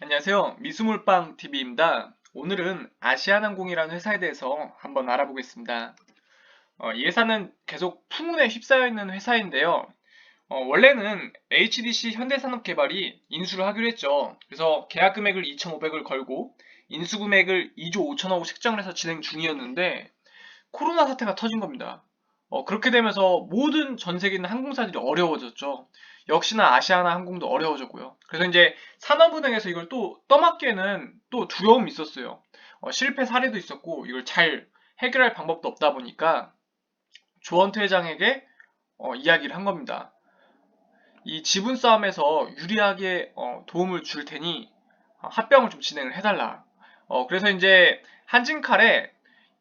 안녕하세요. 미수물빵 TV입니다. 오늘은 아시아나항공이라는 회사에 대해서 한번 알아보겠습니다. 어, 이 회사는 계속 풍운에 휩싸여 있는 회사인데요. 어, 원래는 HDC 현대산업개발이 인수를 하기로 했죠. 그래서 계약 금액을 2,500을 걸고 인수 금액을 2조 5천억 으로 책정을 해서 진행 중이었는데 코로나 사태가 터진 겁니다. 어, 그렇게 되면서 모든 전 세계 있는 항공사들이 어려워졌죠. 역시나 아시아나 항공도 어려워졌고요. 그래서 이제 산업은행에서 이걸 또 떠맡기에는 또 두려움이 있었어요. 어, 실패 사례도 있었고 이걸 잘 해결할 방법도 없다 보니까 조원태 회장에게 어, 이야기를 한 겁니다. 이 지분 싸움에서 유리하게 어, 도움을 줄 테니 어, 합병을 좀 진행을 해달라. 어, 그래서 이제 한진칼에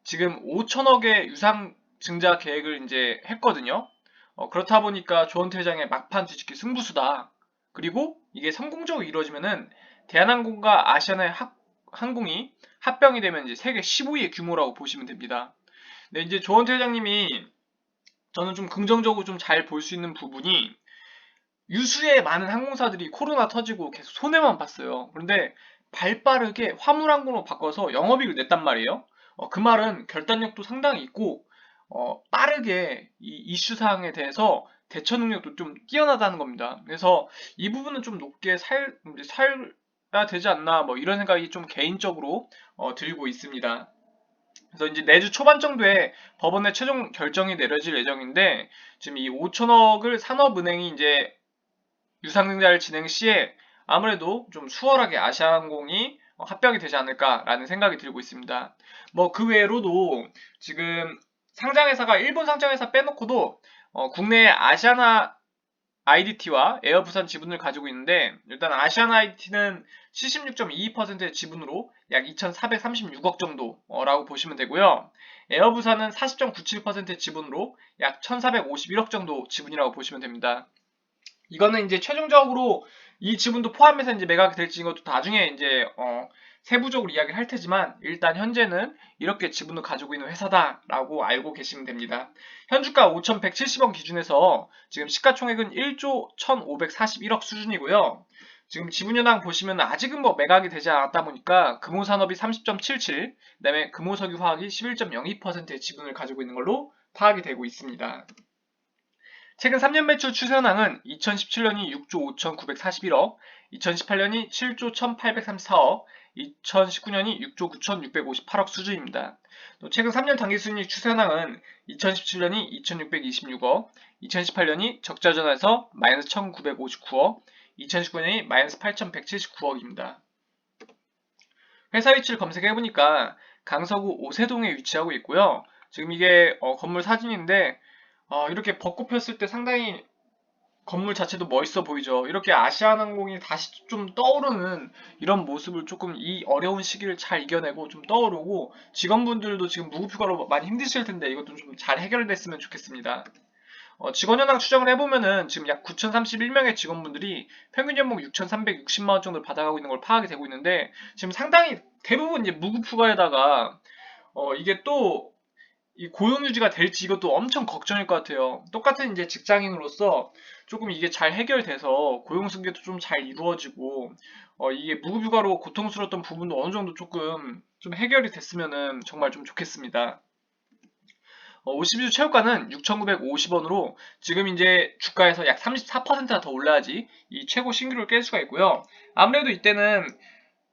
지금 5천억의 유상 증자 계획을 이제 했거든요. 어, 그렇다 보니까 조원태 회장의 막판 뒤집기 승부수다. 그리고 이게 성공적으로 이루어지면은 대한항공과 아시아나 항공이 합병이 되면 이제 세계 15위의 규모라고 보시면 됩니다. 네, 이제 조원태 회장님이 저는 좀 긍정적으로 좀 잘 볼 수 있는 부분이 유수의 많은 항공사들이 코로나 터지고 계속 손해만 봤어요. 그런데 발 빠르게 화물항공으로 바꿔서 영업이익을 냈단 말이에요. 어, 그 말은 결단력도 상당히 있고 어, 빠르게 이 이슈 사항에 대해서 대처 능력도 좀 뛰어나다는 겁니다. 그래서 이 부분은 좀 높게 살, 살야 되지 않나 뭐 이런 생각이 좀 개인적으로 어, 들고 있습니다. 그래서 이제 내주 초반 정도에 법원의 최종 결정이 내려질 예정인데 지금 이 5천억을 산업은행이 이제 유상증자를 진행 시에 아무래도 좀 수월하게 아시아항공이 합병이 되지 않을까라는 생각이 들고 있습니다. 뭐 그 외로도 지금 상장회사가 일본 상장회사 빼놓고도 어, 국내 아시아나 IDT와 에어부산 지분을 가지고 있는데 일단 아시아나 IDT는 76.22%의 지분으로 약 2,436억 정도라고 보시면 되고요. 에어부산은 40.97%의 지분으로 약 1,451억 정도 지분이라고 보시면 됩니다. 이거는 이제 최종적으로 이 지분도 포함해서 이제 매각이 될지 이것도 나중에 이제 어, 세부적으로 이야기를 할 테지만 일단 현재는 이렇게 지분을 가지고 있는 회사다라고 알고 계시면 됩니다. 현주가 5,170원 기준에서 지금 시가총액은 1조 1,541억 수준이고요. 지금 지분현황 보시면 아직은 뭐 매각이 되지 않았다 보니까 금호산업이 30.77, 그다음에 금호석유화학이 11.02%의 지분을 가지고 있는 걸로 파악이 되고 있습니다. 최근 3년 매출 추세 현황은 2017년이 6조 5,941억, 2018년이 7조 1,834억, 2019년이 6조 9,658억 수준입니다. 또 최근 3년 당기순이익 추세 현황은 2017년이 2,626억, 2018년이 적자 전환에서 마이너스 1,959억, 2019년이 마이너스 8,179억입니다. 회사 위치를 검색해보니까 강서구 오세동에 위치하고 있고요. 지금 이게 어, 건물 사진인데 어, 이렇게 벚꽃 폈을 때 상당히 건물 자체도 멋있어 보이죠. 이렇게 아시아나항공이 다시 좀 떠오르는 이런 모습을 조금 이 어려운 시기를 잘 이겨내고 좀 떠오르고 직원분들도 지금 무급휴가로 많이 힘드실 텐데 이것도 좀 잘 해결됐으면 좋겠습니다. 어, 직원 현황 추정을 해보면은 지금 약 9,031명의 직원분들이 평균 연봉 6,360만 원 정도를 받아가고 있는 걸 파악이 되고 있는데 지금 상당히 대부분 이제 무급휴가에다가 어, 이게 또 이 고용 유지가 될지 이것도 엄청 걱정일 것 같아요. 똑같은 이제 직장인으로서 조금 이게 잘 해결돼서 고용 승계도 좀 잘 이루어지고 어 이게 무급휴가로 고통스러웠던 부분도 어느 정도 조금 좀 해결이 됐으면은 정말 좀 좋겠습니다. 어, 52주 최고가는 6,950원으로 지금 이제 주가에서 약 34%나 더 올라야지 이 최고 신기록을 깰 수가 있고요. 아무래도 이때는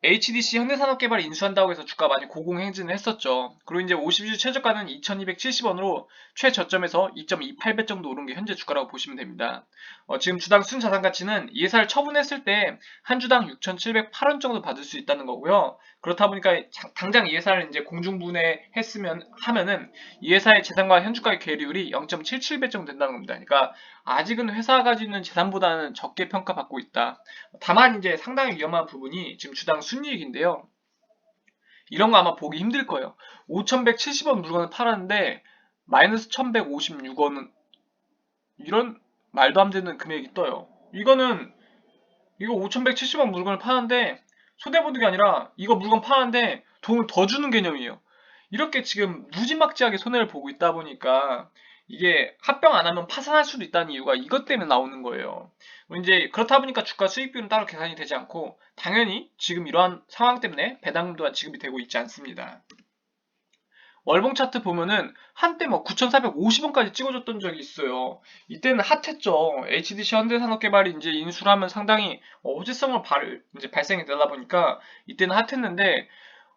HDC 현대산업개발 인수한다고 해서 주가 많이 고공행진을 했었죠. 그리고 이제 50주 최저가는 2270원으로 최저점에서 2.28배 정도 오른 게 현재 주가라고 보시면 됩니다. 어, 지금 주당 순자산 가치는 이해사를 처분했을 때 한 주당 6,708원 정도 받을 수 있다는 거고요. 그렇다 보니까 당장 이해사를 이제 공중분해 했으면 하면은 이해사의 재산과 현주가의 괴리율이 0.77배 정도 된다는 겁니다. 그러니까 아직은 회사가 가지고 있는 재산보다는 적게 평가받고 있다. 다만 이제 상당히 위험한 부분이 지금 주당 순 이익인데요. 이런 거 아마 보기 힘들 거예요. 5,170원 물건을 팔았는데 마이너스 1,156원은 이런 말도 안 되는 금액이 떠요. 이거는 이거 5,170원 물건을 파는데 손해보는 게 아니라 이거 물건 파는데 돈을 더 주는 개념이에요. 이렇게 지금 무지막지하게 손해를 보고 있다 보니까 이게 합병 안 하면 파산할 수도 있다는 이유가 이것 때문에 나오는 거예요. 이제 그렇다 보니까 주가 수익비는 따로 계산이 되지 않고 당연히 지금 이러한 상황 때문에 배당금도 지급이 되고 있지 않습니다. 월봉 차트 보면은 한때 뭐 9,450원까지 찍어줬던 적이 있어요. 이때는 핫했죠. HDC 현대산업개발이 이제 인수를 하면 상당히 어, 호재성을 발, 이제 발생이 되다 보니까 이때는 핫했는데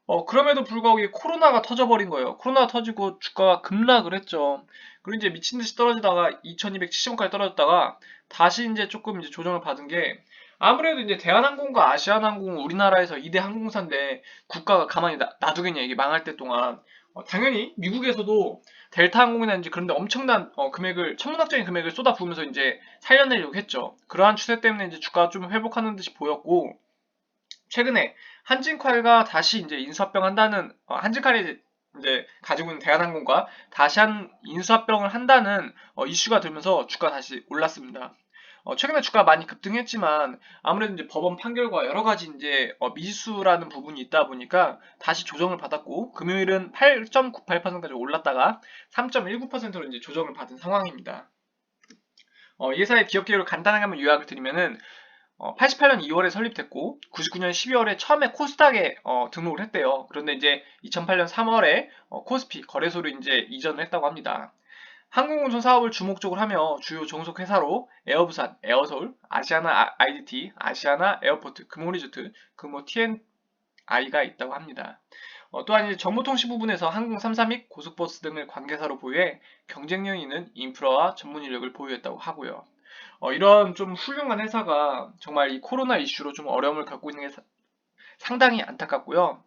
어, 그럼에도 불구하고 이 코로나가 터져버린 거예요. 코로나가 터지고 주가가 급락을 했죠. 그리고 이제 미친 듯이 떨어지다가 2270원까지 떨어졌다가 다시 이제 조금 이제 조정을 받은 게 아무래도 이제 대한항공과 아시아나항공은 우리나라에서 2대 항공사인데 국가가 가만히 놔, 놔두겠냐 이게 망할 때 동안 어, 당연히 미국에서도 델타 항공이나 이제 그런데 엄청난 어, 금액을 천문학적인 금액을 쏟아부으면서 이제 살려내려고 했죠. 그러한 추세 때문에 이제 주가가 좀 회복하는 듯이 보였고 최근에 한진칼과 다시 이제 인수합병 한다는 어, 한진칼이 이제 가지고 있는 대한항공과 다시 한 인수합병을 한다는 어, 이슈가 들면서 주가 다시 올랐습니다. 어, 최근에 주가 많이 급등했지만 아무래도 이제 법원 판결과 여러 가지 이제 어, 미수라는 부분이 있다 보니까 다시 조정을 받았고 금요일은 8.98%까지 올랐다가 3.19%로 이제 조정을 받은 상황입니다. 어, 이 회사의 기업 계획을 간단하게 한번 요약을 드리면은 어, 88년 2월에 설립됐고 99년 12월에 처음에 코스닥에 어, 등록을 했대요. 그런데 이제 2008년 3월에 어, 코스피 거래소로 이제 이전을 했다고 합니다. 항공운송 사업을 주목적으로 하며 주요 종속 회사로 에어부산, 에어서울, 아시아나 IDT, 아시아나 에어포트, 금호리조트, 금호 TNI가 있다고 합니다. 어, 또한 이제 정보통신 부분에서 항공 3사 및 고속버스 등을 관계사로 보유해 경쟁력 있는 인프라와 전문 인력을 보유했다고 하고요. 어, 이런 좀 훌륭한 회사가 정말 이 코로나 이슈로 좀 어려움을 겪고 있는 게 사- 상당히 안타깝고요.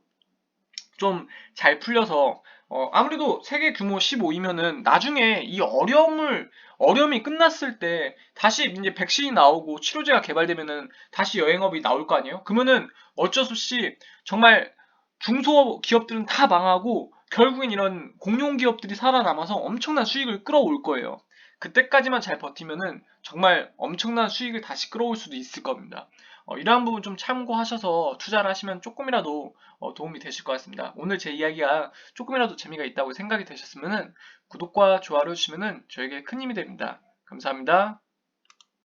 좀 잘 풀려서 어, 아무래도 세계 규모 15이면은 나중에 이 어려움을 어려움이 끝났을 때 다시 이제 백신이 나오고 치료제가 개발되면은 다시 여행업이 나올 거 아니에요? 그러면은 어쩔 수 없이 정말 중소 기업들은 다 망하고 결국엔 이런 공룡 기업들이 살아남아서 엄청난 수익을 끌어올 거예요. 그때까지만 잘 버티면은 정말 엄청난 수익을 다시 끌어올 수도 있을 겁니다. 어, 이러한 부분 좀 참고하셔서 투자를 하시면 조금이라도 어, 도움이 되실 것 같습니다. 오늘 제 이야기가 조금이라도 재미가 있다고 생각이 되셨으면 구독과 좋아요를 해주시면 저에게 큰 힘이 됩니다. 감사합니다.